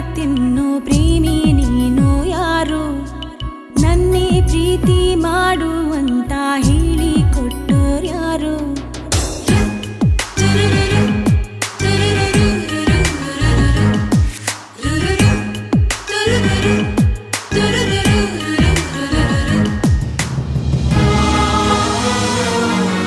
ತಿನ್ನು ಪ್ರೇಮಿ ನೀನು ಯಾರು? ನನ್ನೇ ಪ್ರೀತಿ ಮಾಡುವಂತ